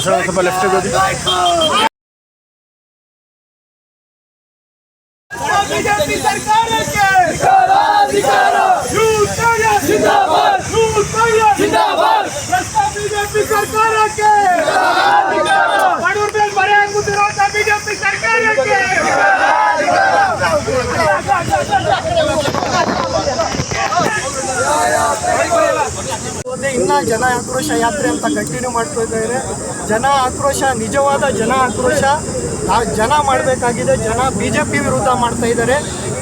ಸ್ವಲ್ಪ ಲೆಫ್ಟ್ ಹೋಗಿ ಬಿಜೆಪಿ ಸರ್ಕಾರಕ್ಕೆ ಜನ ಆಕ್ರೋಶ ಯಾತ್ರೆ ಅಂತ ಕಂಟಿನ್ಯೂ ಮಾಡ್ತಾ ಇದ್ದಾರೆ. ಜನ ಆಕ್ರೋಶ, ನಿಜವಾದ ಜನ ಆಕ್ರೋಶ. ಜನ ಮಾಡಬೇಕಾಗಿದೆ, ಜನ ಬಿ ಜೆ ಪಿ ವಿರುದ್ಧ ಮಾಡ್ತಾ ಇದ್ದಾರೆ.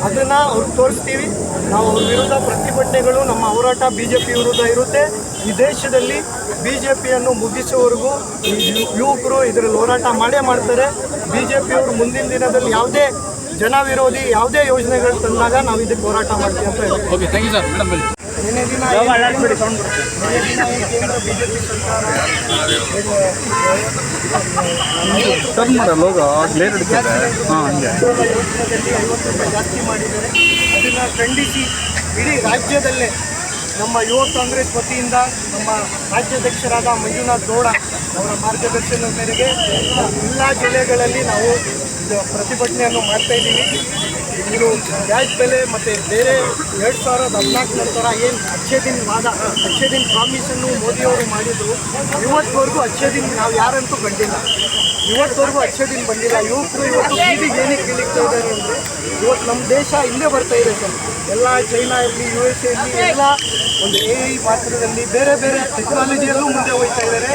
ಅದನ್ನ ಅವ್ರಿಗೆ ತೋರಿಸ್ತೀವಿ. ನಾವು ಅವ್ರ ವಿರುದ್ಧ ಪ್ರತಿಭಟನೆಗಳು, ನಮ್ಮ ಹೋರಾಟ ಬಿ ಜೆ ಪಿ ವಿರುದ್ಧ ಇರುತ್ತೆ. ಈ ದೇಶದಲ್ಲಿ ಬಿ ಜೆ ಪಿಯನ್ನು ಮುಗಿಸುವವರೆಗೂ ಈ ಯುವಕರು ಇದರಲ್ಲಿ ಹೋರಾಟ ಮಾಡೇ ಮಾಡ್ತಾರೆ. ಬಿ ಜೆ ಪಿಯವರು ಮುಂದಿನ ದಿನದಲ್ಲಿ ಯಾವುದೇ ಜನ ವಿರೋಧಿ, ಯಾವುದೇ ಯೋಜನೆಗಳು ತಂದಾಗ ನಾವು ಇದಕ್ಕೆ ಹೋರಾಟ ಮಾಡ್ತೀವಿ ಅಂತ ಹೇಳ್ತೀವಿ. ಟರ್ನ್ ಮಾಡಲ್ಲ ಹೋಗ ಗ್ಲೇರ್ ಹಿಡಿತಾರೆ ಹಾಂ ಹಂಗೆ ಐವತ್ತು ರೂಪಾಯಿ ಜಾಸ್ತಿ ಮಾಡಿದ್ದಾರೆ ಅದನ್ನು ಖಂಡಿಸಿ ಇಡೀ ರಾಜ್ಯದಲ್ಲೇ ನಮ್ಮ ಯುವ ಕಾಂಗ್ರೆಸ್ ವತಿಯಿಂದ ನಮ್ಮ ರಾಜ್ಯಾಧ್ಯಕ್ಷರಾದ ಮಂಜುನಾಥ್ ಗೌಡ ಅವರ ಮಾರ್ಗದರ್ಶನದ ಮೇರೆಗೆ ಎಲ್ಲ ಜಿಲ್ಲೆಗಳಲ್ಲಿ ನಾವು ಪ್ರತಿಭಟನೆಯನ್ನು ಮಾಡ್ತಾ ಇದ್ದೀವಿ. ಇದು ಗ್ಯಾಸ್ ಬೆಲೆ ಮತ್ತು ಬೇರೆ ಎರಡು ಸಾವಿರದ ಹದಿನಾಲ್ಕು ನಂತರ ಏನು ಅಚ್ಚೇ ದಿನ ವಾದ ಅಚ್ಚೇ ದಿನ ಪ್ರಾಮಿಸನ್ನು ಮೋದಿಯವರು ಮಾಡಿದರು, ಇವತ್ತುವರೆಗೂ ಅಚ್ಚೇ ದಿನ ನಾವು ಯಾರಂತೂ ಬಂದಿಲ್ಲ. ಇವತ್ತವರೆಗೂ ಅಚ್ಚೇ ಬಂದಿಲ್ಲ. ಯುವಕರು ಇವತ್ತು ಬೀದಿಗೆ ಏನಕ್ಕೆ ಇಳಿತಾ ಇದ್ದಾರೆ ಅಂದರೆ, ಇವತ್ತು ನಮ್ಮ ದೇಶ ಹಿಂದೆ ಬರ್ತಾ ಇದೆ ಸರ್. ಎಲ್ಲ ಚೈನಾ ಇರಲಿ ಯು ಎಸ್ ಇರಲಿ, ಎಲ್ಲ ಒಂದು ಎ ಐ ಪಾತ್ರದಲ್ಲಿ ಬೇರೆ ಬೇರೆ ಟೆಕ್ನಾಲಜಿಯಲ್ಲೂ ಮುಂದೆ ಹೋಗ್ತಾ ಇದ್ದಾರೆ.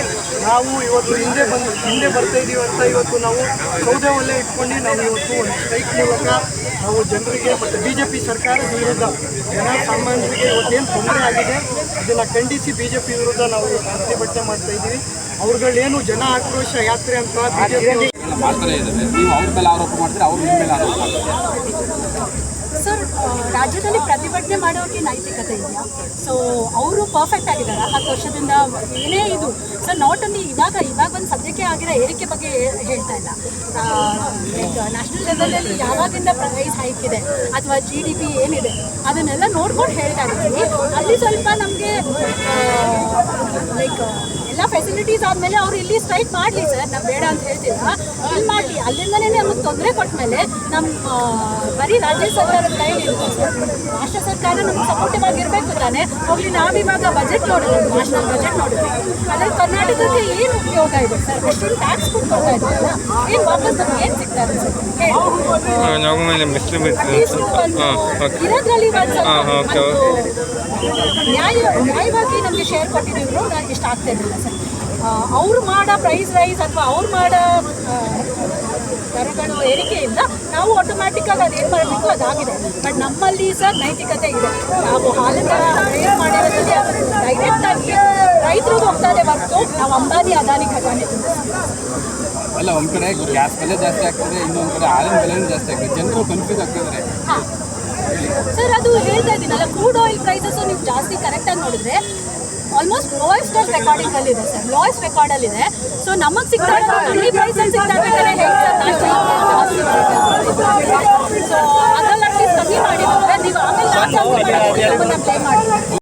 ನಾವು ಇವತ್ತು ಹಿಂದೆ ಬಂದು, ಹಿಂದೆ ಬರ್ತಾ ಇದ್ದೀವಿ ಅಂತ ಇವತ್ತು ನಾವು ಸೌದೆ ಒಲೆ ಇಟ್ಕೊಂಡು ನಾವು ಇವತ್ತು ಒಂದು ಸ್ಟ್ರೈಕ್ ಮೂಲಕ ನಾವು ಜನರಿಗೆ ಮತ್ತು ಬಿ ಜೆ ಪಿ ಸರ್ಕಾರದ ವಿರುದ್ಧ ಜನ ಸಾಮಾನ್ಯರಿಗೆ ಇವತ್ತೇನು ತೊಂದರೆ ಆಗಿದೆ, ಅದನ್ನು ಖಂಡಿಸಿ ಬಿ ಜೆ ಪಿ ವಿರುದ್ಧ ನಾವು ಪ್ರತಿಭಟನೆ ಮಾಡ್ತಾ ಇದ್ದೀವಿ. ಅವ್ರುಗಳೇನು ಜನ ಆಕ್ರೋಶ ಯಾತ್ರೆ ಅಂತ ಬಿಜೆಪಿ ಮಾಡ್ತಾನೆ ಇದ್ದಾರೆ. ನೀವು ಅವ್ರ ಮೇಲೆ ಆರೋಪ ಮಾಡ್ತೀರಿ, ಅವ್ರ ನಿಮ್ಮ ಮೇಲೆ ಆರೋಪ ಮಾಡ್ತಾರೆ? ಸರ್ ರಾಜ್ಯದಲ್ಲಿ ಪ್ರತಿಭಟನೆ ಮಾಡೋಕ್ಕೆ ನೈತಿಕತೆ ಇದೆಯಾ? ಸೊ ಅವರು ಪರ್ಫೆಕ್ಟ್ ಆಗಿದ್ದಾರೆ? ಹತ್ತು ವರ್ಷದಿಂದ ಏನೇ ಇದು. ಸರ್ ನಾಟ್ ಓನ್ಲಿ ಇವಾಗ ಇವಾಗ ಒಂದು ಸದ್ಯಕ್ಕೆ ಆಗಿರೋ ಏರಿಕೆ ಬಗ್ಗೆ ಹೇಳ್ತಾ ಇಲ್ಲ. ಲೈಕ್ ನ್ಯಾಷನಲ್ ಲೆವೆಲಲ್ಲಿ ಯಾವಾಗಿಂದ ಪ್ರೈಸ್ ಹೈಕ್ ಇದೆ? ಅಥವಾ ಜಿ ಡಿ ಪಿ ಏನಿದೆ? ಅದನ್ನೆಲ್ಲ ನೋಡ್ಕೊಂಡು ಹೇಳ್ತಾ ಇದ್ದೀವಿ. ಅಲ್ಲಿ ಸ್ವಲ್ಪ ನಮಗೆ ಲೈಕ್ ಎಲ್ಲ ಫೆಸಿಲಿಟೀಸ್ ಆದಮೇಲೆ ಅವ್ರು ಇಲ್ಲಿ ಸ್ಟ್ರೈಕ್ ಮಾಡಲಿ ಸರ್ ನಾವು ಬೇಡ ಅಂತ ಹೇಳ್ತಿಲ್ಲ ಇಲ್ಲಿ ಮಾಡಲಿ. ಅಲ್ಲಿಂದನೇ ನಮಗೆ ತೊಂದರೆ ಕೊಟ್ಟ ಮೇಲೆ ನಮ್ಮ ಬರೀ ರಾಜ್ಯ ಸರ್ಕಾರದ ಕೈಲಿ ಸರ್ ರಾಷ್ಟ್ರ ಸರ್ಕಾರ ನಮ್ಗೆ ಸಪೋರ್ಟಿವ್ ಆಗಿರಬೇಕು ತಾನೆ. ಹೋಗ್ಲಿ ನಾವಿವಾಗ ಬಜೆಟ್ ನೋಡಿದ್ವಿ ನ್ಯಾಷನಲ್ ಬಜೆಟ್ ನೋಡಿದ್ವಿ ಅದ್ರಲ್ಲಿ ಕರ್ನಾಟಕಕ್ಕೆ ಏನು ಉಪಯೋಗ ಇದೆ ಸರ್ ಅಷ್ಟೊಂದು ಟ್ಯಾಕ್ಸ್ ಕೊಡ್ತಾ ಇದ್ದಾರೆ ಏನು ವಾಪಸ್ ನಮ್ಗೆ ಏನು ಸರ್ At least ಒಂದು ಇರೋದ್ರಲ್ಲಿ ಒಂದು ನ್ಯಾಯ ನ್ಯಾಯವಾಗಿ ನಮಗೆ ಶೇರ್ ಕೊಟ್ಟಿದ್ರು ನಾನು ಇಷ್ಟ ಆಗ್ತಾ ಇರಲಿಲ್ಲ ಸರ್. ಅವ್ರು ಮಾಡೋ ಪ್ರೈಸ್ ರೈಸ್ ಅಥವಾ ಅವ್ರು ಮಾಡೋ ದರಗಳು ಏರಿಕೆಯಿಂದ ನಾವು ಆಟೋಮ್ಯಾಟಿಕ್ಕಾಗಿ ಅದು ಏನು ಮಾಡಬೇಕು ಅದಾಗಿದೆ. ಬಟ್ ನಮ್ಮಲ್ಲಿ ಸರ್ ನೈತಿಕತೆ ಇದೆ. ನಾವು ಹಾಲಿನ ಏನು ಮಾಡಿರೋದ್ರಲ್ಲಿ ಡೈರೆಕ್ಟ್ ಆಗಿ ರೈತರಿಗೆ ಹೋಗ್ತಾ ಇದೆ ಹೊರತು ನಾವು ಅಂಬಾನಿ ಅದಾನಿ ಖಜಾನೆ ಅಲ್ಲ ಒಂದ್ ಕಡೆ ಗ್ಯಾಸ್ ಬೆಲೆ ಜಾಸ್ತಿ ಆಗ್ತದೆ ಇನ್ನೊಂದು ಕಡೆ ಹಾಲಿನ ಬೆಲೆನೂ ಜಾಸ್ತಿ ಆಗ್ತದೆ. ಜನರು ಕನ್ಫ್ಯೂಸ್ ಆಗ್ತಿದ್ದಾರೆ. ಸರ್ ಅದು ನೋಡಿದ್ರೆ ಆಲ್ಮೋಸ್ಟ್ ಲೋಯೆಸ್ಟ್ ರೆಕಾರ್ಡಿಂಗ್ ಅಲ್ಲಿ ಇದೆ ಸರ್ ಲೋಯೆಸ್ಟ್ ರೆಕಾರ್ಡ್ ಅಲ್ಲಿ ಇದೆ ಸೊ ನಮಗೆ ಸಿಗ್ತಾ ಕಮ್ಮಿ ಪ್ರೈಸ್ ಅಲ್ಲಿ ಸಿಗ್ತಾ ಇರ್ಬೇಕಾದ್ರೆ ಸೊ ಅದ್ರಲ್ಲಿ ಅಟ್ಲೀಸ್ಟ್ ಕಮ್ಮಿ ಮಾಡಿದ್ರೆ ನೀವು ಆಮೇಲೆ ಜಾಸ್ತಿ ಮಾಡಿ